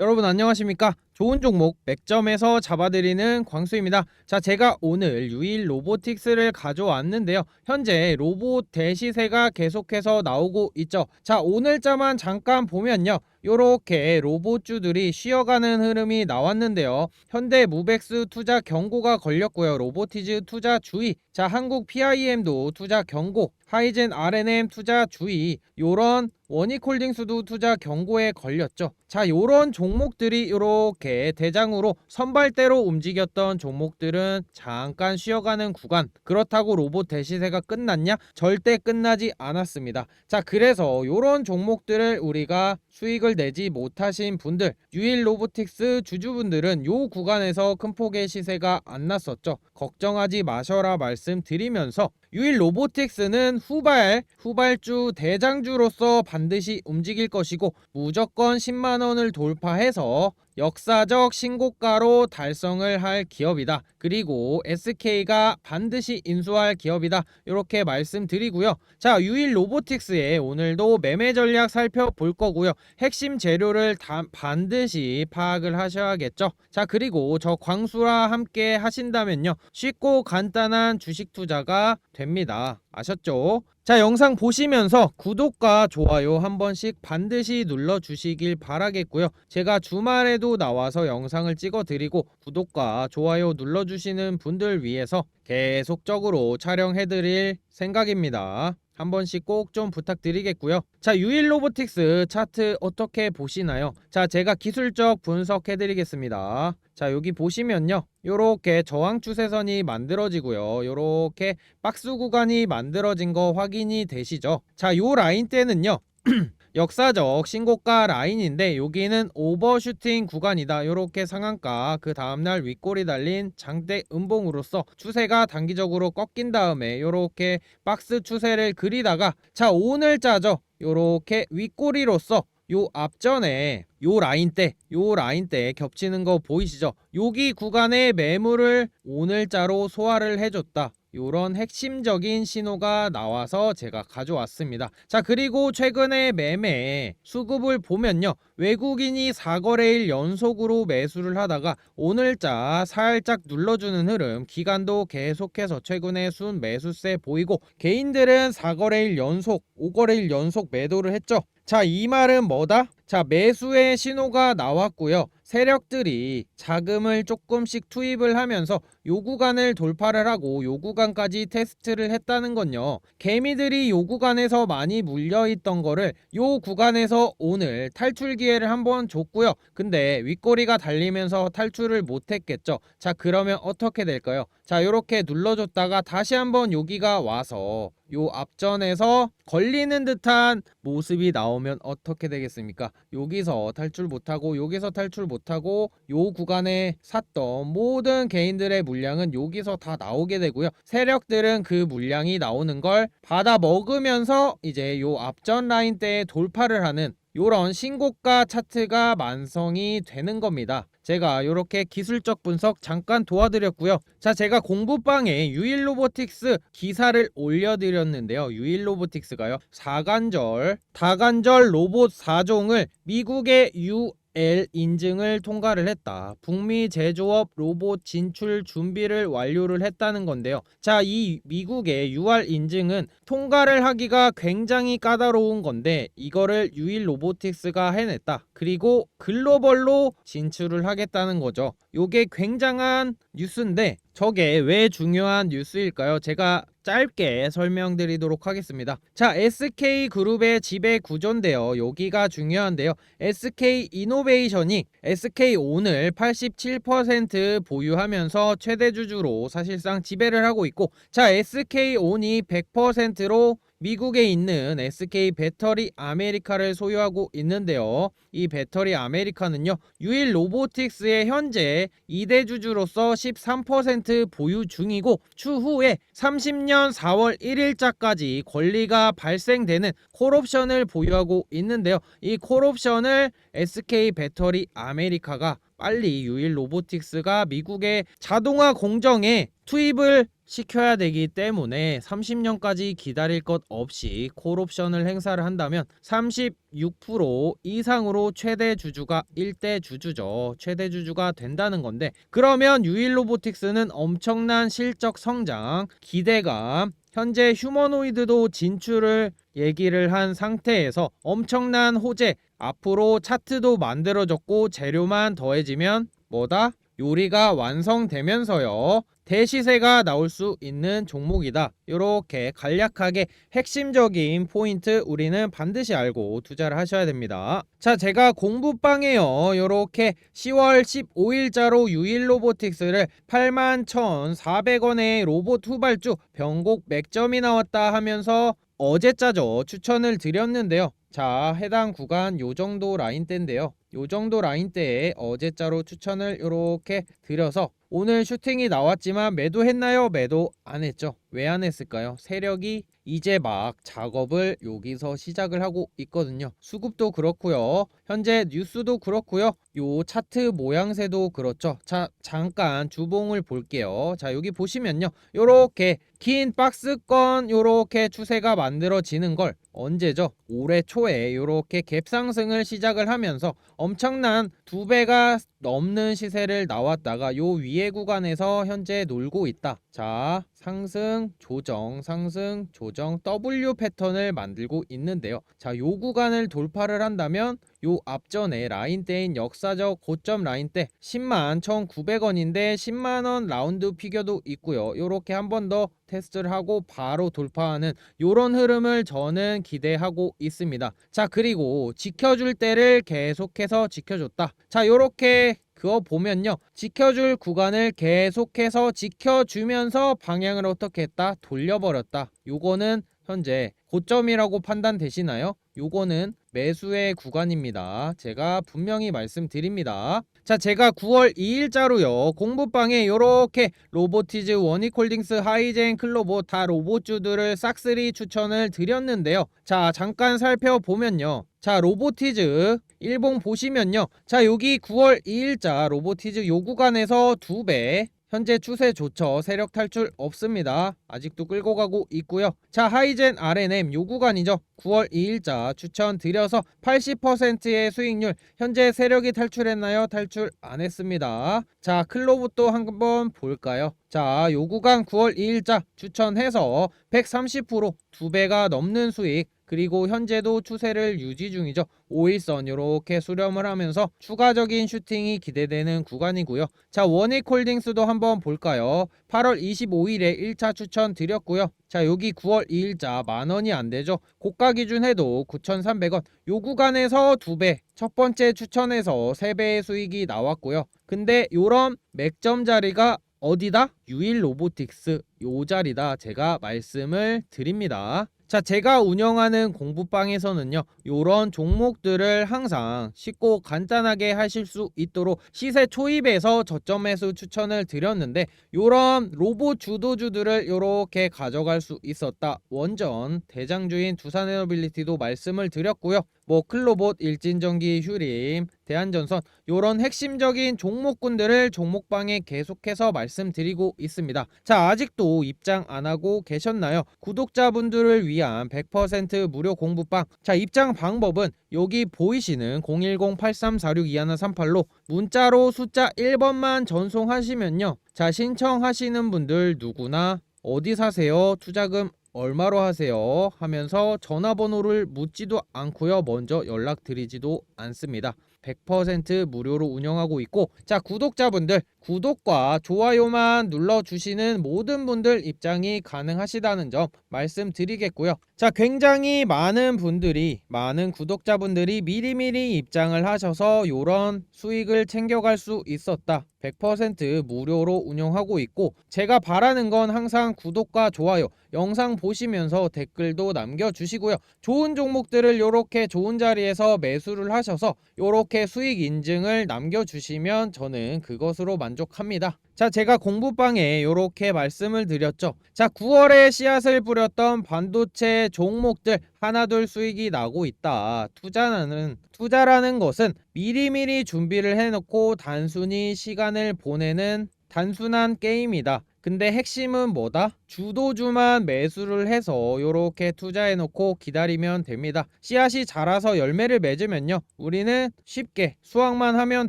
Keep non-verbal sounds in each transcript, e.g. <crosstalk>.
여러분 안녕하십니까? 좋은 종목 맥점에서 잡아드리는 광수입니다. 자, 제가 오늘 유일 로보틱스를 가져왔는데요. 현재 로봇 대시세가 계속해서 나오고 있죠. 자, 오늘자만 잠깐 보면요. 요렇게 로봇주들이 쉬어가는 흐름이 나왔는데요. 현대 무백스 투자 경고가 걸렸고요. 로보티즈 투자 주의. 자, 한국 PIM도 투자 경고. 하이젠 RNM 투자 주의. 요런 원익홀딩스도 투자 경고에 걸렸죠. 자, 요런 종목들이 요렇게 대장으로 선발대로 움직였던 종목들은 잠깐 쉬어가는 구간. 그렇다고 로봇 대시세가 끝났냐? 절대 끝나지 않았습니다. 자, 그래서 요런 종목들을 우리가 수익을 내지 못하신 분들, 유일 로보틱스 주주분들은 요 구간에서 큰 폭의 시세가 안 났었죠. 걱정하지 마셔라 말씀드리면서 유일 로보틱스는 후발, 후발주 대장주로서 반 드시 움직일 것이고 무조건 10만 원을 돌파해서 역사적 신고가로 달성을 할 기업이다. 그리고 SK가 반드시 인수할 기업이다. 이렇게 말씀드리고요. 자, 유일 로보틱스의 오늘도 매매 전략 살펴볼 거고요. 핵심 재료를 다 반드시 파악을 하셔야겠죠. 자, 그리고 저 광수와 함께 하신다면요. 쉽고 간단한 주식 투자가 됩니다. 아셨죠? 자, 영상 보시면서 구독과 좋아요 한 번씩 반드시 눌러 주시길 바라겠고요. 제가 주말에도 나와서 영상을 찍어 드리고 구독과 좋아요 눌러 주시는 분들 위해서 계속적으로 촬영해 드릴 생각입니다. 한 번씩 꼭 좀 부탁드리겠고요. 자, 유일 로보틱스 차트 어떻게 보시나요? 자, 제가 기술적 분석해 드리겠습니다. 자, 여기 보시면요. 요렇게 저항 추세선이 만들어지고요. 요렇게 박스 구간이 만들어진 거 확인이 되시죠? 자, 요 라인 때는요. <clears throat> 역사적 신고가 라인인데 여기는 오버슈팅 구간이다. 요렇게 상한가 그 다음날 윗골이 달린 장대 음봉으로서 추세가 단기적으로 꺾인 다음에 요렇게 박스 추세를 그리다가 자 오늘자죠. 요렇게 윗꼬리로서 요 앞전에 요 라인 때, 요 라인 때 겹치는 거 보이시죠? 여기 구간의 매물을 오늘자로 소화를 해줬다. 요런 핵심적인 신호가 나와서 제가 가져왔습니다. 자, 그리고 최근에 매매 수급을 보면요. 외국인이 4거래일 연속으로 매수를 하다가 오늘자 살짝 눌러주는 흐름, 기간도 계속해서 최근에 순 매수세 보이고 개인들은 4거래일 연속, 5거래일 연속 매도를 했죠. 자, 이 말은 뭐다? 자, 매수의 신호가 나왔고요. 세력들이 자금을 조금씩 투입을 하면서 요 구간을 돌파를 하고 요 구간까지 테스트를 했다는 건요. 개미들이 요 구간에서 많이 물려 있던 거를 요 구간에서 오늘 탈출 기회를 한번 줬고요. 근데 윗꼬리가 달리면서 탈출을 못 했겠죠. 자, 그러면 어떻게 될까요? 자, 요렇게 눌러 줬다가 다시 한번 여기가 와서 요 앞전에서 걸리는 듯한 모습이 나오면 어떻게 되겠습니까? 여기서 탈출 못하고 여기서 탈출 못하고 요 구간에 샀던 모든 개인들의 물량은 여기서 다 나오게 되고요. 세력들은 그 물량이 나오는 걸 받아 먹으면서 이제 요 앞전 라인 때에 돌파를 하는 요런 신고가 차트가 완성이 되는 겁니다. 제가 이렇게 기술적 분석 잠깐 도와드렸고요. 자, 제가 공부방에 유일 로보틱스 기사를 올려드렸는데요. 유일 로보틱스가요. 사관절, 다관절 로봇 4종을 미국의 유 L 인증을 통과를 했다. 북미 제조업 로봇 진출 준비를 완료를 했다는 건데요. 자, 이 미국의 UR 인증은 통과를 하기가 굉장히 까다로운 건데 이거를 유일 로보틱스가 해냈다. 그리고 글로벌로 진출을 하겠다는 거죠. 요게 굉장한 뉴스인데 저게 왜 중요한 뉴스일까요? 제가 짧게 설명드리도록 하겠습니다. 자, SK 그룹의 지배 구조인데요. 여기가 중요한데요. SK 이노베이션이 SK 온을 87% 보유하면서 최대 주주로 사실상 지배를 하고 있고 자, SK 온이 100%로 미국에 있는 SK 배터리 아메리카를 소유하고 있는데요. 이 배터리 아메리카는요. 유일 로보틱스의 현재 2대 주주로서 13% 보유 중이고 추후에 30년 4월 1일자까지 권리가 발생되는 콜옵션을 보유하고 있는데요. 이 콜옵션을 SK 배터리 아메리카가 빨리 유일 로보틱스가 미국의 자동화 공정에 투입을 시켜야 되기 때문에 30년까지 기다릴 것 없이 콜옵션을 행사를 한다면 36% 이상으로 최대 주주가 1대 주주죠. 최대 주주가 된다는 건데 그러면 유일 로보틱스는 엄청난 실적 성장, 기대감, 현재 휴머노이드도 진출을 얘기를 한 상태에서 엄청난 호재, 앞으로 차트도 만들어졌고 재료만 더해지면 뭐다? 요리가 완성되면서요. 대시세가 나올 수 있는 종목이다. 이렇게 간략하게 핵심적인 포인트 우리는 반드시 알고 투자를 하셔야 됩니다. 자, 제가 공부방에요. 이렇게 10월 15일자로 유일 로보틱스를 81,400원에 로봇 후발주 변곡 맥점이 나왔다 하면서 어제자죠 추천을 드렸는데요. 자, 해당 구간 요 정도 라인대인데요. 요 정도 라인대에 어제자로 추천을 이렇게 드려서 오늘 슈팅이 나왔지만 매도했나요? 매도 안 했죠. 왜 안 했을까요? 세력이 이제 막 작업을 여기서 시작을 하고 있거든요. 수급도 그렇고요. 현재 뉴스도 그렇고요. 요 차트 모양새도 그렇죠. 자, 잠깐 주봉을 볼게요. 자, 여기 보시면요. 요렇게 긴 박스권 요렇게 추세가 만들어지는 걸 언제죠? 올해 초에 요렇게 갭 상승을 시작을 하면서 엄청난 두 배가 넘는 시세를 나왔다가 요 위에 구간에서 현재 놀고 있다. 자, 상승, 조정, 상승, 조정, W 패턴을 만들고 있는데요. 자, 요 구간을 돌파를 한다면 요 앞전에 라인대인 역사적 고점 라인대 10만 1,900원인데 10만 원 라운드 피겨도 있고요. 요렇게 한 번 더 테스트를 하고 바로 돌파하는 요런 흐름을 저는 기대하고 있습니다. 자, 그리고 지켜줄 때를 계속해서 지켜줬다. 자, 요렇게 그거 보면요. 지켜줄 구간을 계속해서 지켜주면서 방향을 어떻게 했다? 돌려버렸다. 요거는 현재 고점이라고 판단되시나요? 요거는 매수의 구간입니다. 제가 분명히 말씀드립니다. 자, 제가 9월 2일자로요. 공부방에 요렇게 로보티즈, 원익홀딩스, 하이젠, 클로보 다 로봇주들을 싹쓸이 추천을 드렸는데요. 자, 잠깐 살펴보면요. 자, 로보티즈 일봉 보시면요. 자, 여기 9월 2일자 로보티즈 요 구간에서 두배 현재 추세 좋죠. 세력 탈출 없습니다. 아직도 끌고 가고 있고요. 자, 하이젠 RNM 요 구간이죠. 9월 2일자 추천드려서 80%의 수익률. 현재 세력이 탈출했나요? 탈출 안 했습니다. 자, 클로브도 한번 볼까요? 자, 요 구간 9월 2일자 추천해서 130%두 배가 넘는 수익 그리고 현재도 추세를 유지 중이죠. 5일선 이렇게 수렴을 하면서 추가적인 슈팅이 기대되는 구간이고요. 자, 원익홀딩스도 한번 볼까요? 8월 25일에 1차 추천 드렸고요. 자, 여기 9월 2일자 만 원이 안 되죠. 고가 기준 해도 9,300원. 요 구간에서 두 배. 첫 번째 추천에서 3배의 수익이 나왔고요. 근데 요런 맥점 자리가 어디다? 유일 로보틱스 요 자리다 제가 말씀을 드립니다. 자, 제가 운영하는 공부방에서는요, 요런 종목들을 항상 쉽고 간단하게 하실 수 있도록 시세 초입에서 저점 매수 추천을 드렸는데, 요런 로봇 주도주들을 요렇게 가져갈 수 있었다. 원전, 대장주인 두산에너빌리티도 말씀을 드렸고요. 뭐 클로봇, 일진전기, 휴림, 대한전선 요런 핵심적인 종목군들을 종목방에 계속해서 말씀드리고 있습니다. 자, 아직도 입장 안 하고 계셨나요? 구독자분들을 위한 100% 무료 공부방. 자, 입장 방법은 여기 보이시는 010-8346-2138로 문자로 숫자 1번만 전송하시면요. 자, 신청하시는 분들 누구나 어디 사세요? 투자금 얼마로 하세요? 하면서 전화번호를 묻지도 않고요. 먼저 연락드리지도 않습니다. 100% 무료로 운영하고 있고 자 구독자분들 구독과 좋아요만 눌러주시는 모든 분들 입장이 가능하시다는 점 말씀드리겠고요. 자 굉장히 많은 분들이 많은 구독자분들이 미리미리 입장을 하셔서 요런 수익을 챙겨갈 수 있었다. 100% 무료로 운영하고 있고 제가 바라는 건 항상 구독과 좋아요 영상 보시면서 댓글도 남겨주시고요. 좋은 종목들을 이렇게 좋은 자리에서 매수를 하셔 하셔서 이렇게 수익 인증을 남겨주시면 저는 그것으로 만족합니다. 자, 제가 공부방에 이렇게 말씀을 드렸죠. 자, 9월에 씨앗을 뿌렸던 반도체 종목들 하나둘 수익이 나고 있다. 투자는 투자라는 것은 미리미리 준비를 해놓고 단순히 시간을 보내는 단순한 게임이다. 근데 핵심은 뭐다? 주도주만 매수를 해서 이렇게 투자해 놓고 기다리면 됩니다. 씨앗이 자라서 열매를 맺으면요. 우리는 쉽게 수확만 하면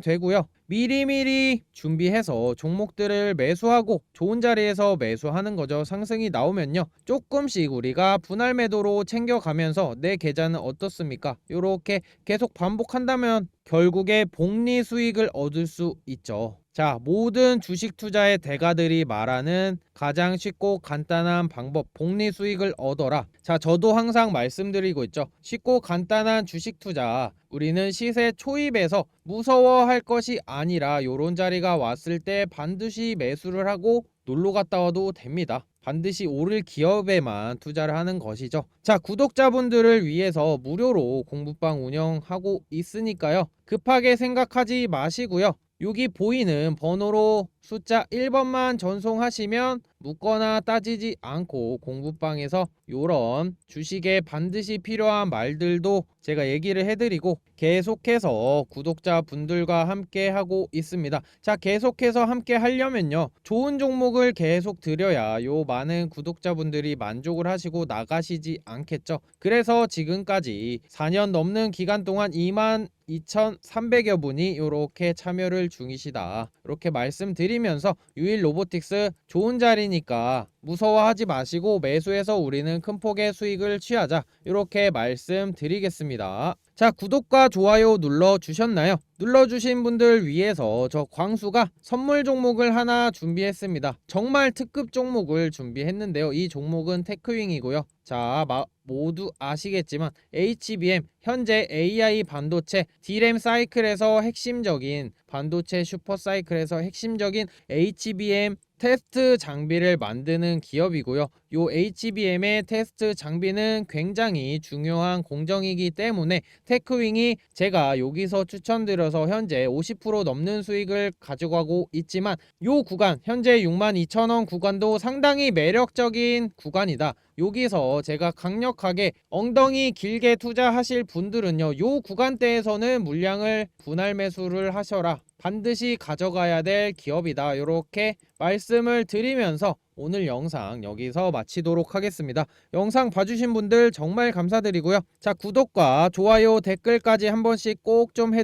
되고요. 미리미리 준비해서 종목들을 매수하고 좋은 자리에서 매수하는 거죠. 상승이 나오면요. 조금씩 우리가 분할 매도로 챙겨가면서 내 계좌는 어떻습니까? 이렇게 계속 반복한다면 결국에 복리 수익을 얻을 수 있죠. 자, 모든 주식 투자의 대가들이 말하는 가장 쉽고 간단한 방법, 복리 수익을 얻어라. 자, 저도 항상 말씀드리고 있죠. 쉽고 간단한 주식 투자. 우리는 시세 초입에서 무서워할 것이 아니라 요런 자리가 왔을 때 반드시 매수를 하고 놀러 갔다 와도 됩니다. 반드시 오를 기업에만 투자를 하는 것이죠. 자, 구독자분들을 위해서 무료로 공부방 운영하고 있으니까요. 급하게 생각하지 마시고요. 여기 보이는 번호로 숫자 1번만 전송하시면 묻거나 따지지 않고 공부방에서 요런 주식에 반드시 필요한 말들도 제가 얘기를 해드리고 계속해서 구독자분들과 함께 하고 있습니다. 자, 계속해서 함께 하려면요. 좋은 종목을 계속 드려야 요 많은 구독자분들이 만족을 하시고 나가시지 않겠죠. 그래서 지금까지 4년 넘는 기간 동안 2만 2,300여 분이 이렇게 참여를 중이시다. 이렇게 말씀드리면서 유일 로보틱스 좋은 자리 니까 무서워하지 마시고 매수해서 우리는 큰 폭의 수익을 취하자. 이렇게 말씀드리겠습니다. 자, 구독과 좋아요 눌러 주셨나요? 눌러 주신 분들 위해서 저 광수가 선물 종목을 하나 준비했습니다. 정말 특급 종목을 준비했는데요. 이 종목은 테크윙이고요. 자, 마, 모두 아시겠지만 HBM 현재 AI 반도체 D램 사이클에서 핵심적인 반도체 슈퍼 사이클에서 핵심적인 HBM 테스트 장비를 만드는 기업이고요. 요 HBM의 테스트 장비는 굉장히 중요한 공정이기 때문에 테크윙이 제가 여기서 추천드려서 현재 50% 넘는 수익을 가져가고 있지만 요 구간 현재 62,000원 구간도 상당히 매력적인 구간이다. 여기서 제가 강력하게 엉덩이 길게 투자하실 분들은요. 요 구간대에서는 물량을 분할 매수를 하셔라. 반드시 가져가야 될 기업이다. 이렇게 말씀을 드리면서 오늘 영상 여기서 마치도록 하겠습니다. 영상 봐주신 분들 정말 감사드리고요. 자 구독과 좋아요 댓글까지 한 번씩 꼭 좀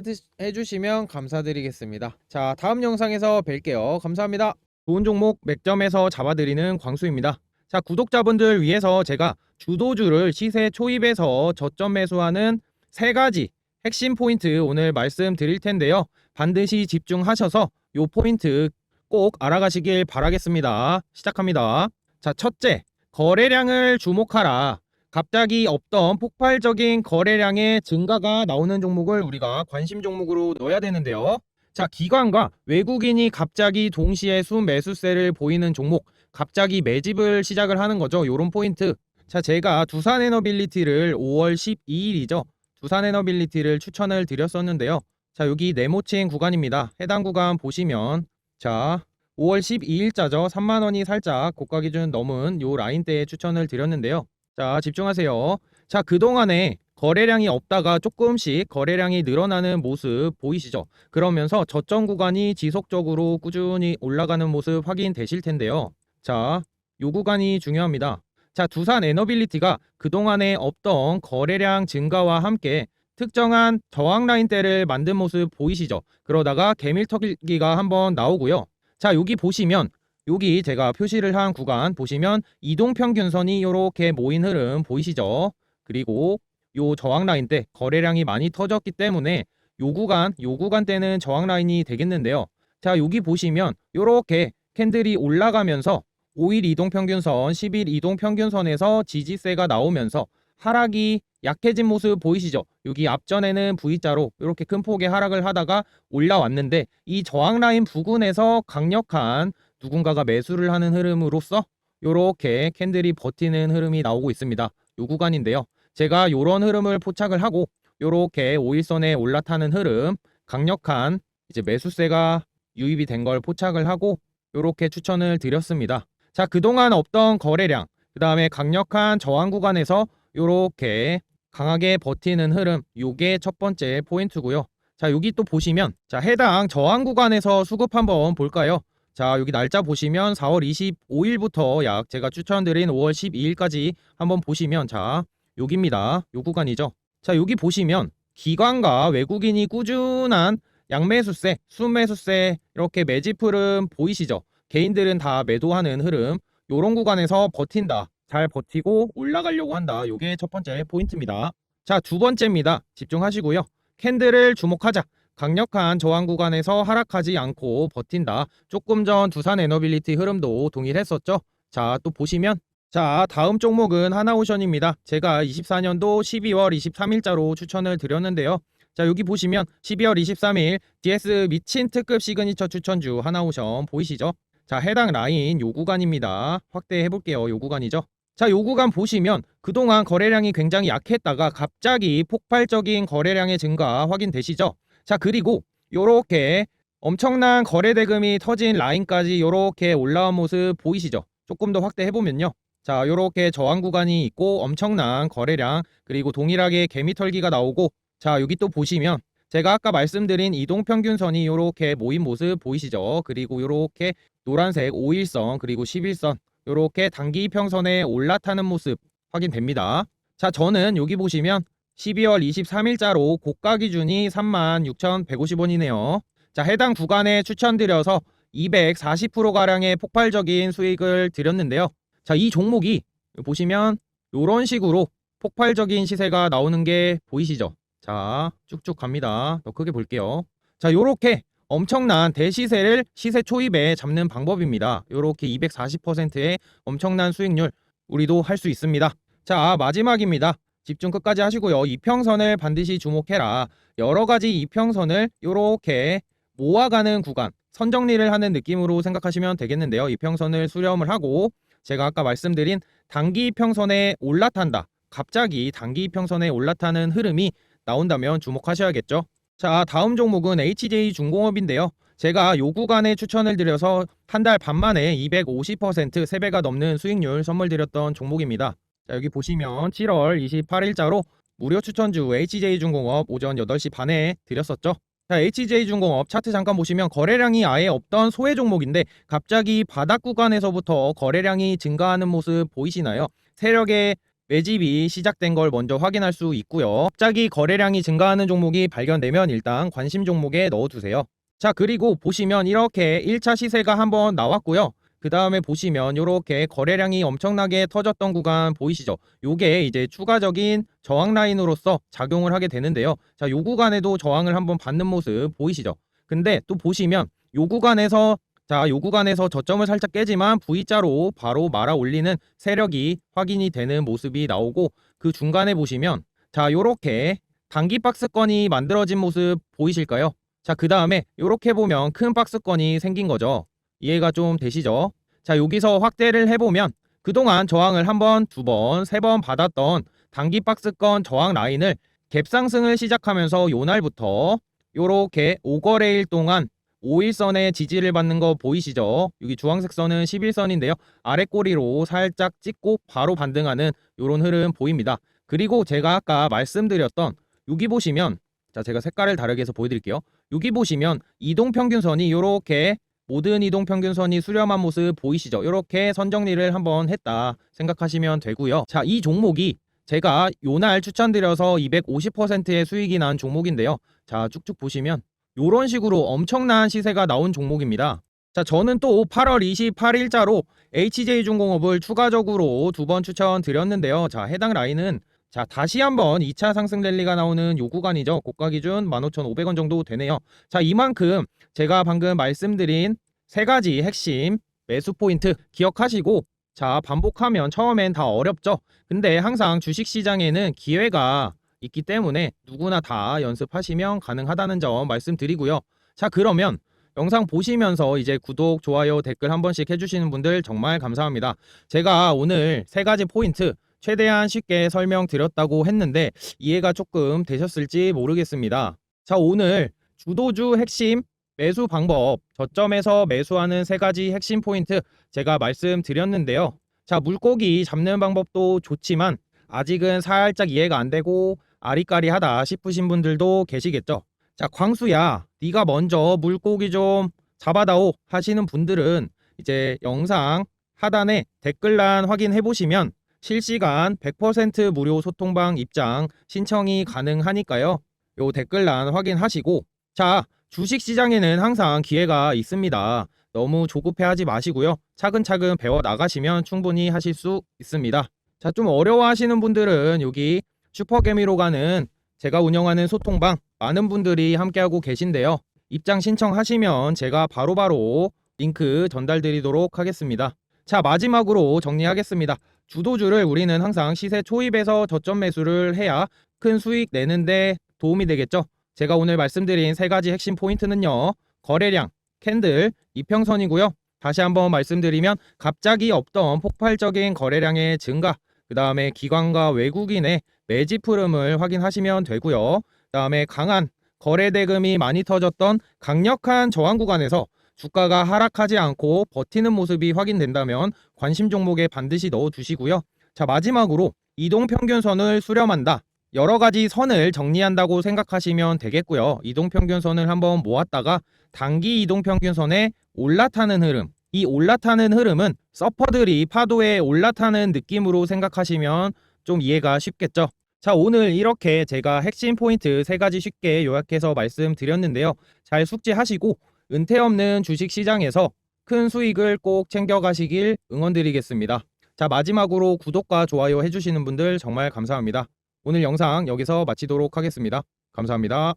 해주시면 감사드리겠습니다. 자 다음 영상에서 뵐게요. 감사합니다. 좋은 종목 맥점에서 잡아드리는 광수입니다. 자 구독자분들 위해서 제가 주도주를 시세 초입에서 저점 매수하는 세 가지 핵심 포인트 오늘 말씀드릴 텐데요. 반드시 집중하셔서 요 포인트 꼭 알아가시길 바라겠습니다. 시작합니다. 자, 첫째, 거래량을 주목하라. 갑자기 없던 폭발적인 거래량의 증가가 나오는 종목을 우리가 관심 종목으로 넣어야 되는데요. 자, 기관과 외국인이 갑자기 동시에 순매수세를 보이는 종목, 갑자기 매집을 시작을 하는 거죠. 요런 포인트. 자, 제가 두산에너빌리티를 5월 12일이죠. 두산에너빌리티를 추천을 드렸었는데요. 자, 여기 네모친 구간입니다. 해당 구간 보시면 자, 5월 12일자죠. 3만 원이 살짝 고가 기준 넘은 요 라인대에 추천을 드렸는데요. 자, 집중하세요. 자, 그동안에 거래량이 없다가 조금씩 거래량이 늘어나는 모습 보이시죠? 그러면서 저점 구간이 지속적으로 꾸준히 올라가는 모습 확인되실 텐데요. 자, 요 구간이 중요합니다. 자, 두산 에너빌리티가 그동안에 없던 거래량 증가와 함께 특정한 저항 라인대를 만든 모습 보이시죠? 그러다가 개밀터기가 한번 나오고요. 자, 여기 보시면 여기 제가 표시를 한 구간 보시면 이동평균선이 이렇게 모인 흐름 보이시죠? 그리고 요 저항 라인대 거래량이 많이 터졌기 때문에 요 구간, 요 구간대는 저항 라인이 되겠는데요. 자, 여기 보시면 이렇게 캔들이 올라가면서 5일 이동평균선, 10일 이동평균선에서 지지세가 나오면서 하락이 약해진 모습 보이시죠? 여기 앞전에는 V자로 이렇게 큰 폭의 하락을 하다가 올라왔는데 이 저항 라인 부근에서 강력한 누군가가 매수를 하는 흐름으로써 이렇게 캔들이 버티는 흐름이 나오고 있습니다. 요 구간인데요. 제가 이런 흐름을 포착을 하고 요렇게 5일선에 올라타는 흐름, 강력한 이제 매수세가 유입이 된 걸 포착을 하고 요렇게 추천을 드렸습니다. 자, 그동안 없던 거래량, 그 다음에 강력한 저항 구간에서 요렇게 강하게 버티는 흐름, 요게 첫 번째 포인트고요. 자, 여기 또 보시면 자, 해당 저항 구간에서 수급 한번 볼까요? 자, 여기 날짜 보시면 4월 25일부터 약 제가 추천드린 5월 12일까지 한번 보시면 자, 여기입니다. 요 구간이죠. 자, 여기 보시면 기관과 외국인이 꾸준한 양매수세, 순매수세 이렇게 매집 흐름 보이시죠? 개인들은 다 매도하는 흐름. 요런 구간에서 버틴다. 잘 버티고 올라가려고 한다. 요게 첫 번째 포인트입니다. 자, 두 번째입니다. 집중하시고요. 캔들을 주목하자. 강력한 저항 구간에서 하락하지 않고 버틴다. 조금 전 두산 에너빌리티 흐름도 동일했었죠. 자, 또 보시면 자, 다음 종목은 하나오션입니다. 제가 24년도 12월 23일자로 추천을 드렸는데요. 자, 여기 보시면 12월 23일 DS 미친 특급 시그니처 추천주 하나오션 보이시죠? 자, 해당 라인 요 구간입니다. 확대해 볼게요. 요 구간이죠. 자, 요 구간 보시면 그동안 거래량이 굉장히 약했다가 갑자기 폭발적인 거래량의 증가 확인되시죠? 자, 그리고 요렇게 엄청난 거래 대금이 터진 라인까지 요렇게 올라온 모습 보이시죠? 조금 더 확대해 보면요. 자, 요렇게 저항 구간이 있고 엄청난 거래량 그리고 동일하게 개미 털기가 나오고 자, 여기 또 보시면 제가 아까 말씀드린 이동 평균선이 요렇게 모인 모습 보이시죠? 그리고 요렇게 노란색 5일선 그리고 11선 요렇게 단기 평선에 올라타는 모습 확인됩니다. 자, 저는 여기 보시면 12월 23일자로 고가 기준이 36,150원이네요. 자, 해당 구간에 추천드려서 240%가량의 폭발적인 수익을 드렸는데요. 자, 이 종목이 보시면 요런 식으로 폭발적인 시세가 나오는 게 보이시죠? 자, 쭉쭉 갑니다. 더 크게 볼게요. 자, 요렇게 엄청난 대시세를 시세 초입에 잡는 방법입니다. 요렇게 240%의 엄청난 수익률 우리도 할 수 있습니다. 자, 마지막입니다. 집중 끝까지 하시고요. 이평선을 반드시 주목해라. 여러 가지 이평선을 요렇게 모아가는 구간, 선정리를 하는 느낌으로 생각하시면 되겠는데요. 이평선을 수렴을 하고 제가 아까 말씀드린 단기 이평선에 올라탄다. 갑자기 단기 이평선에 올라타는 흐름이 나온다면 주목하셔야겠죠. 자, 다음 종목은 HJ 중공업인데요. 제가 요 구간에 추천을 드려서 한 달 반 만에 250% 3배가 넘는 수익률 선물 드렸던 종목입니다. 자, 여기 보시면 7월 28일자로 무료 추천주 HJ중공업 오전 8시 반에 드렸었죠. 자, HJ중공업 차트 잠깐 보시면 거래량이 아예 없던 소외 종목인데 갑자기 바닥 구간에서부터 거래량이 증가하는 모습 보이시나요? 세력의 매집이 시작된 걸 먼저 확인할 수 있고요. 갑자기 거래량이 증가하는 종목이 발견되면 일단 관심 종목에 넣어두세요. 자, 그리고 보시면 이렇게 1차 시세가 한번 나왔고요. 그 다음에 보시면 이렇게 거래량이 엄청나게 터졌던 구간 보이시죠? 요게 이제 추가적인 저항 라인으로서 작용을 하게 되는데요. 자, 요 구간에도 저항을 한번 받는 모습 보이시죠? 근데 또 보시면 요 구간에서 자, 요 구간에서 저점을 살짝 깨지만 V자로 바로 말아 올리는 세력이 확인이 되는 모습이 나오고 그 중간에 보시면 자, 요렇게 단기 박스권이 만들어진 모습 보이실까요? 자, 그 다음에 요렇게 보면 큰 박스권이 생긴 거죠. 이해가 좀 되시죠? 자, 여기서 확대를 해보면 그동안 저항을 한 번, 두 번, 세 번 받았던 단기 박스권 저항 라인을 갭 상승을 시작하면서 요날부터 요렇게 5거래일 동안 5일선의 지지를 받는 거 보이시죠? 여기 주황색 선은 11선인데요. 아래 꼬리로 살짝 찍고 바로 반등하는 요런 흐름 보입니다. 그리고 제가 아까 말씀드렸던 여기 보시면 자 제가 색깔을 다르게 해서 보여드릴게요. 여기 보시면 이동평균선이 요렇게 모든 이동평균선이 수렴한 모습 보이시죠? 이렇게 선정리를 한번 했다 생각하시면 되고요. 자, 이 종목이 제가 요날 추천드려서 250%의 수익이 난 종목인데요. 자, 쭉쭉 보시면 요런 식으로 엄청난 시세가 나온 종목입니다. 자, 저는 또 8월 28일자로 HJ중공업을 추가적으로 두 번 추천드렸는데요. 자, 해당 라인은 자, 다시 한번 2차 상승 랠리가 나오는 요 구간이죠. 고가 기준 15,500원 정도 되네요. 자, 이만큼 제가 방금 말씀드린 세 가지 핵심 매수 포인트 기억하시고 자, 반복하면 처음엔 다 어렵죠. 근데 항상 주식 시장에는 기회가 있기 때문에 누구나 다 연습하시면 가능하다는 점 말씀드리고요. 자, 그러면 영상 보시면서 이제 구독, 좋아요, 댓글 한 번씩 해주시는 분들 정말 감사합니다. 제가 오늘 세 가지 포인트 최대한 쉽게 설명드렸다고 했는데 이해가 조금 되셨을지 모르겠습니다. 자, 오늘 주도주 핵심 매수 방법, 저점에서 매수하는 세 가지 핵심 포인트 제가 말씀드렸는데요. 자, 물고기 잡는 방법도 좋지만 아직은 살짝 이해가 안 되고 아리까리하다 싶으신 분들도 계시겠죠. 자, 광수야, 네가 먼저 물고기 좀 잡아다오 하시는 분들은 이제 영상 하단에 댓글란 확인해 보시면 실시간 100% 무료 소통방 입장 신청이 가능하니까요. 요 댓글란 확인하시고 자, 주식 시장에는 항상 기회가 있습니다. 너무 조급해하지 마시고요. 차근차근 배워 나가시면 충분히 하실 수 있습니다. 자, 좀 어려워하시는 분들은 여기 슈퍼개미로 가는 제가 운영하는 소통방 많은 분들이 함께하고 계신데요. 입장 신청하시면 제가 바로 바로 링크 전달드리도록 하겠습니다. 자, 마지막으로 정리하겠습니다. 주도주를 우리는 항상 시세 초입에서 저점 매수를 해야 큰 수익 내는데 도움이 되겠죠. 제가 오늘 말씀드린 세 가지 핵심 포인트는요. 거래량, 캔들, 이평선이고요. 다시 한번 말씀드리면 갑자기 없던 폭발적인 거래량의 증가, 그 다음에 기관과 외국인의 매집 흐름을 확인하시면 되고요. 그 다음에 강한 거래 대금이 많이 터졌던 강력한 저항 구간에서 주가가 하락하지 않고 버티는 모습이 확인된다면 관심 종목에 반드시 넣어 두시고요. 자, 마지막으로 이동 평균선을 수렴한다. 여러 가지 선을 정리한다고 생각하시면 되겠고요. 이동 평균선을 한번 모았다가 단기 이동 평균선에 올라타는 흐름. 이 올라타는 흐름은 서퍼들이 파도에 올라타는 느낌으로 생각하시면 좀 이해가 쉽겠죠. 자, 오늘 이렇게 제가 핵심 포인트 세 가지 쉽게 요약해서 말씀드렸는데요. 잘 숙지하시고 은퇴 없는 주식 시장에서 큰 수익을 꼭 챙겨가시길 응원드리겠습니다. 자, 마지막으로 구독과 좋아요 해주시는 분들 정말 감사합니다. 오늘 영상 여기서 마치도록 하겠습니다. 감사합니다.